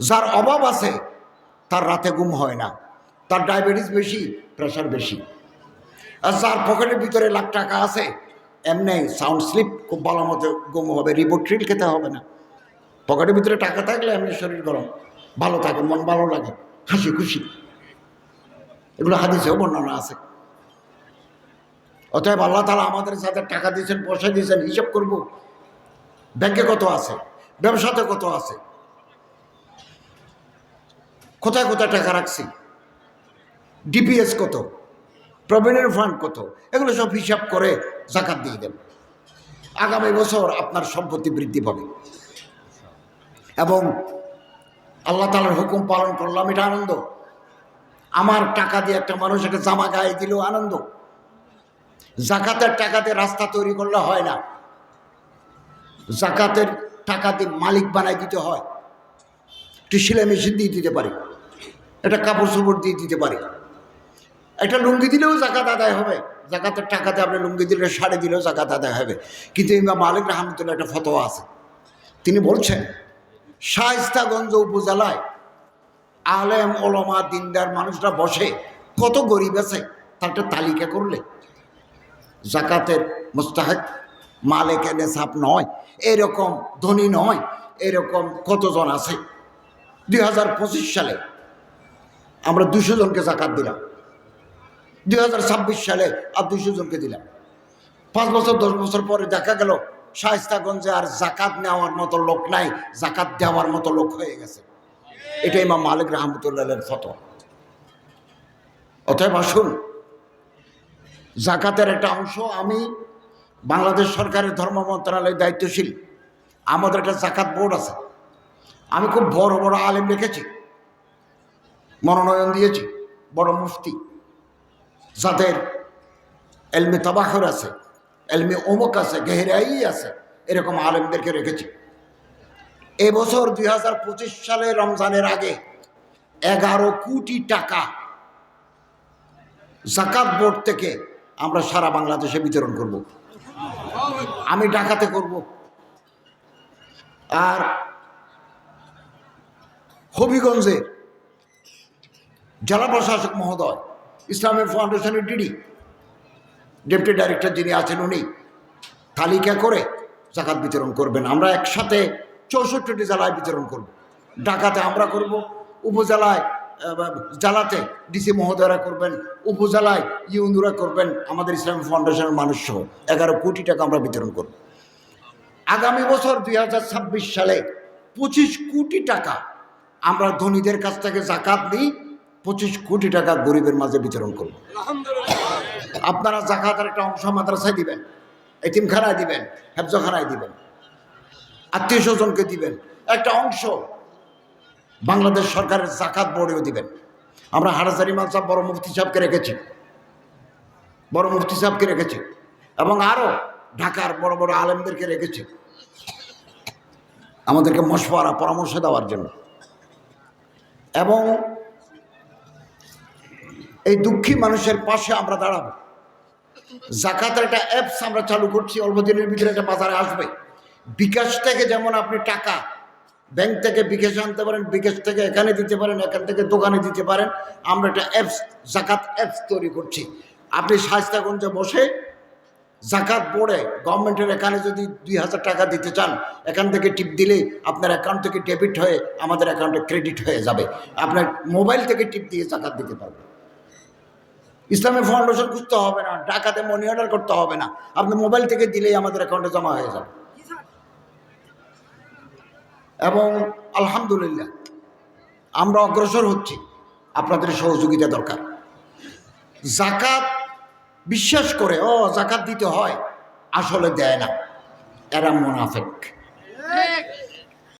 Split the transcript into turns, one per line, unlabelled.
যার অভাব আছে, তার রাতে ঘুম হয় না। তার ডায়াবেটিস বেশি প্রেশার বেশি। আর যার পকেটের ভিতরে লাখ টাকা আছে, এমনি সাউন্ড স্লিপ খুব ভালো মতো ঘুম হবে রিপোর্ট্রিল খেতে হবে না। পকেটের ভিতরে টাকা থাকলে এমনি শরীর গরম, ভালো থাকে, মন ভালো লাগে, হাসি খুশি। এগুলো হাদিসেও বর্ণনা আছে। অতএব আল্লাহ তালা আমাদের সাথে টাকা দিয়েছেন, পয়সা দিয়েছেন, হিসাব করব। ব্যাংকে কত আছে? ব্যবসাতে কত আছে? কোথায় কোথায় টাকা রাখছি? ডিপিএস কত? প্রভিডেন্ট ফান্ড কত? এগুলো সব হিসাব করে জাকাত দিয়ে দেন আগামী বছর আপনার সম্পত্তি বৃদ্ধি পাবে। এবং আল্লাহ তালার হুকুম পালন করলাম, এটা আনন্দ। আমার টাকা দিয়ে একটা মানুষ একটা জামা গায়ে দিলেও আনন্দ। জাকাতের টাকাতে রাস্তা তৈরি করলে হয় না। জাকাতের টাকা দিয়ে মালিক বানাই দিতে হয়। একটু সেলাই মেশিন দিয়ে দিতে পারি। একটা কাপড় চোপড় দিয়ে দিতে পারি। একটা লুঙ্গি দিলেও জাকাত আদায় হবে। জাকাতের টাকাতে আপনি লুঙ্গি দিলে, শাড়ি দিলেও জাকাত আদায় হবে। কিন্তু ইমাম মালিক রহমতুল্লাহ একটা ফতোয়া আছে। তিনি বলছেন, শায়স্তাগঞ্জ উপজেলায় আলেম, ওলমা, দিনদার মানুষরা বসে কত গরিব আছে, তার একটা তালিকা করলে। জাকাতের মুস্তাহেক মালিক এনে সাপ নয়, এরকম ধনী নয়, এরকম কতজন আছে? দুই হাজার পঁচিশ সালে আমরা দুশো জনকে জাকাত দিলাম। দুই হাজার ছাব্বিশ সালে আর দুশো জনকে দিলাম। পাঁচ বছর, দশ বছর পরে দেখা গেল, শায়স্তাগঞ্জে আর জাকাত নেওয়ার মতো লোক নাই, জাকাত দেওয়ার মতো লোক হয়ে গেছে। এটাই মা মালিক রহমতুল্লাহের ফটো অতএব আসুন, জাকাতের একটা অংশ আমি বাংলাদেশ সরকারের ধর্ম মন্ত্রণালয়ের দায়িত্বশীল। আমাদের একটা জাকাত বোর্ড আছে। আমি খুব বড় বড় আলেম রেখেছি মনোনয়ন দিয়েছে, বড় মুফতি। যাদের এলমে তাবাখর আছে, এলমে অমুক আছে, গেহরাই আছে, এরকম আলেমদেরকে রেখেছি। এবছর দুই হাজার পঁচিশ সালে রমজানের আগে এগারো কোটি টাকা জাকাত বোর্ড থেকে আমরা সারা বাংলাদেশে বিতরণ করব। আমি ডাকাতে করব। আর হবিগঞ্জের জেলা প্রশাসক মহোদয়, ইসলামের ফাউন্ডেশনের ডিডি ডেপুটি ডাইরেক্টর যিনি আছেন উনি, তালিকা করে জাকাত বিতরণ করবেন। আমরা একসাথে চৌষট্টিটি জেলায় বিতরণ করব। ঢাকাতে আমরা করব, উপজেলায় জেলাতে ডিসি মহোদয়রা করবেন, উপজেলায় ইউনুরা করবেন, আমাদের ইসলামিক ফাউন্ডেশনের মানুষ সহ এগারো কোটি টাকা আমরা বিতরণ করব। আগামী বছর দুই হাজার ছাব্বিশ সালে পঁচিশ কোটি টাকা আমরা ধনীদের কাছ থেকে জাকাত নিই। পঁচিশ কোটি টাকা গরিবের মাঝে বিতরণ করব আপনারা জাকাতের একটা অংশ মাদ্রাসায় দিবেন, এতিমখানায় দিবেন, হেফজখানায় দিবেন, আত্মীয় স্বজনকে দিবেন। একটা অংশ বাংলাদেশ সরকারের জাকাত বোর্ডেও দিবেন। আমরা হারাজারি সাহেব বড় মুফতি সাহেবকে রেখেছি। বড় মুফতি সাহেবকে রেখেছি। এবং আরও ঢাকার বড় বড় আলেমদেরকে রেখেছি। আমাদেরকে মশওয়ারা পরামর্শ দেওয়ার জন্য। এবং এই দুঃখী মানুষের পাশে আমরা দাঁড়াবো। জাকাতের একটা অ্যাপস আমরা চালু করছি, অল্প দিনের ভিতরে একটা বাজারে আসবে। বিকাশ থেকে যেমন আপনি টাকা ব্যাংক থেকে বিকাশ আনতে পারেন, বিকাশ থেকে এখানে দিতে পারেন, এখান থেকে দোকানে দিতে পারেন, আমরা একটা অ্যাপস জাকাত অ্যাপস তৈরি করছি। আপনি শাস্তাগঞ্জে বসে জাকাত বোর্ডে গভর্নমেন্টের এখানে যদি দুই হাজার টাকা দিতে চান, এখান থেকে টিপ দিলে আপনার অ্যাকাউন্ট থেকে ডেবিট হয়ে আমাদের অ্যাকাউন্টে ক্রেডিট হয়ে যাবে। আপনার মোবাইল থেকে টিপ দিয়ে জাকাত দিতে পারবেন। ইসলামী ফাউন্ডেশন খুঁজতে হবে না টাকাতে মনি অর্ডার করতে হবে না। আপনি মোবাইল থেকে দিলেই আমাদের অ্যাকাউন্টে জমা হয়ে যাবে। এবং আলহামদুলিল্লাহ, আমরা অগ্রসর হচ্ছি। আপনাদের সহযোগিতা দরকার। জাকাত বিশ্বাস করে, ও, জাকাত দিতে হয়, আসলে দেয় না। এরা মোনাফেক।